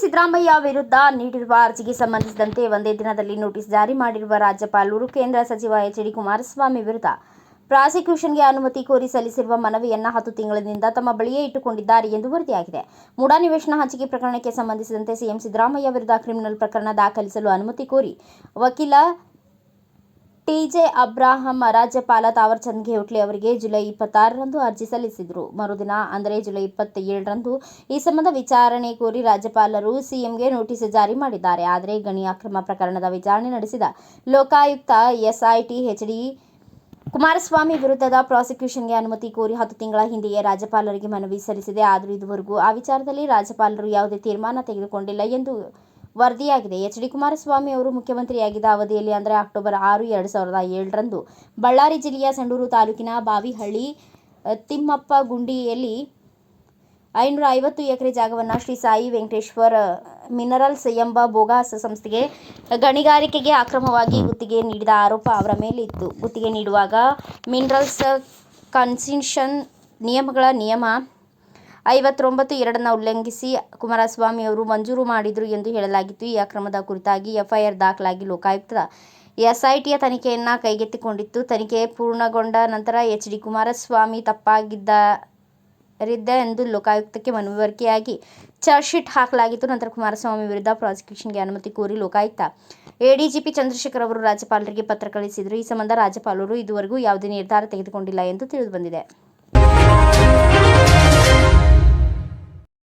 ಸಿದ್ದರಾಮಯ್ಯ ವಿರುದ್ಧ ನೀಡಿರುವ ಅರ್ಜಿಗೆ ಸಂಬಂಧಿಸಿದಂತೆ ಒಂದೇ ದಿನದಲ್ಲಿ ನೋಟಿಸ್ ಜಾರಿ ಮಾಡಿರುವ ರಾಜ್ಯಪಾಲರು ಕೇಂದ್ರ ಸಚಿವ ಎಚ್ ಡಿ ಕುಮಾರಸ್ವಾಮಿ ವಿರುದ್ಧ ಪ್ರಾಸಿಕ್ಯೂಷನ್ಗೆ ಅನುಮತಿ ಕೋರಿ ಸಲ್ಲಿಸಿರುವ ಮನವಿಯನ್ನು ಹತ್ತು ತಿಂಗಳಿನಿಂದ ತಮ್ಮ ಬಳಿಯೇ ಇಟ್ಟುಕೊಂಡಿದ್ದಾರೆ ಎಂದು ವರದಿಯಾಗಿದೆ. ಮೂಡಾ ನಿವೇಶನ ಹಂಚಿಕೆ ಪ್ರಕರಣಕ್ಕೆ ಸಂಬಂಧಿಸಿದಂತೆ ಸಿಎಂ ಸಿದ್ದರಾಮಯ್ಯ ವಿರುದ್ಧ ಕ್ರಿಮಿನಲ್ ಪ್ರಕರಣ ದಾಖಲಿಸಲು ಅನುಮತಿ ಕೋರಿ ವಕೀಲ ಟಿಜೆ ಅಬ್ರಾಹಂ, ರಾಜ್ಯಪಾಲ ತಾವರ್ಚಂದ್ ಗೆಹ್ಲೋಟ್ಲಿ ಅವರಿಗೆ ಜುಲೈ ಇಪ್ಪತ್ತಾರರಂದು ಅರ್ಜಿ ಸಲ್ಲಿಸಿದರು. ಮರುದಿನ, ಅಂದರೆ ಜುಲೈ ಇಪ್ಪತ್ತೇಳರಂದು ಈ ಸಂಬಂಧ ವಿಚಾರಣೆ ಕೋರಿ ರಾಜ್ಯಪಾಲರು ಸಿಎಂಗೆ ನೋಟಿಸ್ ಜಾರಿ ಮಾಡಿದ್ದಾರೆ. ಆದರೆ ಗಣಿ ಅಕ್ರಮ ಪ್ರಕರಣದ ವಿಚಾರಣೆ ನಡೆಸಿದ ಲೋಕಾಯುಕ್ತ ಎಸ್ಐಟಿ ಎಚ್ಡಿ ಕುಮಾರಸ್ವಾಮಿ ವಿರುದ್ಧದ ಪ್ರಾಸಿಕ್ಯೂಷನ್ಗೆ ಅನುಮತಿ ಕೋರಿ ಹತ್ತು ತಿಂಗಳ ಹಿಂದೆಯೇ ರಾಜ್ಯಪಾಲರಿಗೆ ಮನವಿ ಸಲ್ಲಿಸಿದೆ. ಆದರೂ ಇದುವರೆಗೂ ಆ ವಿಚಾರದಲ್ಲಿ ರಾಜ್ಯಪಾಲರು ಯಾವುದೇ ತೀರ್ಮಾನ ತೆಗೆದುಕೊಂಡಿಲ್ಲ ಎಂದು ವರದಿಯಾಗಿದೆ. ಎಚ್. ಡಿ. ಕುಮಾರಸ್ವಾಮಿ ಅವರು ಮುಖ್ಯಮಂತ್ರಿಯಾಗಿದ್ದ ಅವಧಿಯಲ್ಲಿ ಅಂದರೆ ಅಕ್ಟೋಬರ್ ಆರು, ಎರಡು ಸಾವಿರದ ಏಳರಂದು ಬಳ್ಳಾರಿ ಜಿಲ್ಲೆಯ ಸಂಡೂರು ತಾಲೂಕಿನ ಬಾವಿಹಳ್ಳಿ ತಿಮ್ಮಪ್ಪ ಗುಂಡಿಯಲ್ಲಿ ಐನೂರ ಐವತ್ತು ಎಕರೆ ಜಾಗವನ್ನು ಶ್ರೀ ಸಾಯಿ ವೆಂಕಟೇಶ್ವರ ಮಿನರಲ್ಸ್ ಎಂಬ ಬೋಗಾಸ್ ಸಂಸ್ಥೆಗೆ ಗಣಿಗಾರಿಕೆಗೆ ಅಕ್ರಮವಾಗಿ ಗುತ್ತಿಗೆ ನೀಡಿದ ಆರೋಪ ಅವರ ಮೇಲೆ ಇತ್ತು ಗುತ್ತಿಗೆ ನೀಡುವಾಗ ಮಿನರಲ್ಸ್ ಕನ್ಸಿಷನ್ ನಿಯಮಗಳ ನಿಯಮ ಐವತ್ತೊಂಬತ್ತು ಎರಡನ್ನು ಉಲ್ಲಂಘಿಸಿ ಕುಮಾರಸ್ವಾಮಿ ಅವರು ಮಂಜೂರು ಮಾಡಿದರು ಎಂದು ಹೇಳಲಾಗಿತ್ತು. ಈ ಅಕ್ರಮದ ಕುರಿತಾಗಿ ಎಫ್ಐಆರ್ ದಾಖಲಾಗಿ ಲೋಕಾಯುಕ್ತ ಎಸ್ಐಟಿಯ ತನಿಖೆಯನ್ನು ಕೈಗೆತ್ತಿಕೊಂಡಿತ್ತು. ತನಿಖೆ ಪೂರ್ಣಗೊಂಡ ನಂತರ ಎಚ್ ಡಿ ಕುಮಾರಸ್ವಾಮಿ ತಪ್ಪಾಗಿದ್ದರಿದ್ದ ಎಂದು ಲೋಕಾಯುಕ್ತಕ್ಕೆ ಮನವರಿಕೆಯಾಗಿ ಚಾರ್ಜ್ ಶೀಟ್ ಹಾಕಲಾಗಿತ್ತು. ನಂತರ ಕುಮಾರಸ್ವಾಮಿ ವಿರುದ್ಧ ಪ್ರಾಸಿಕ್ಯೂಷನ್ಗೆ ಅನುಮತಿ ಕೋರಿ ಲೋಕಾಯುಕ್ತ ಎಡಿಜಿಪಿ ಚಂದ್ರಶೇಖರ್ ಅವರು ರಾಜ್ಯಪಾಲರಿಗೆ ಪತ್ರ ಕಳಿಸಿದರು. ಈ ಸಂಬಂಧ ರಾಜ್ಯಪಾಲರು ಇದುವರೆಗೂ ಯಾವುದೇ ನಿರ್ಧಾರ ತೆಗೆದುಕೊಂಡಿಲ್ಲ ಎಂದು ತಿಳಿದುಬಂದಿದೆ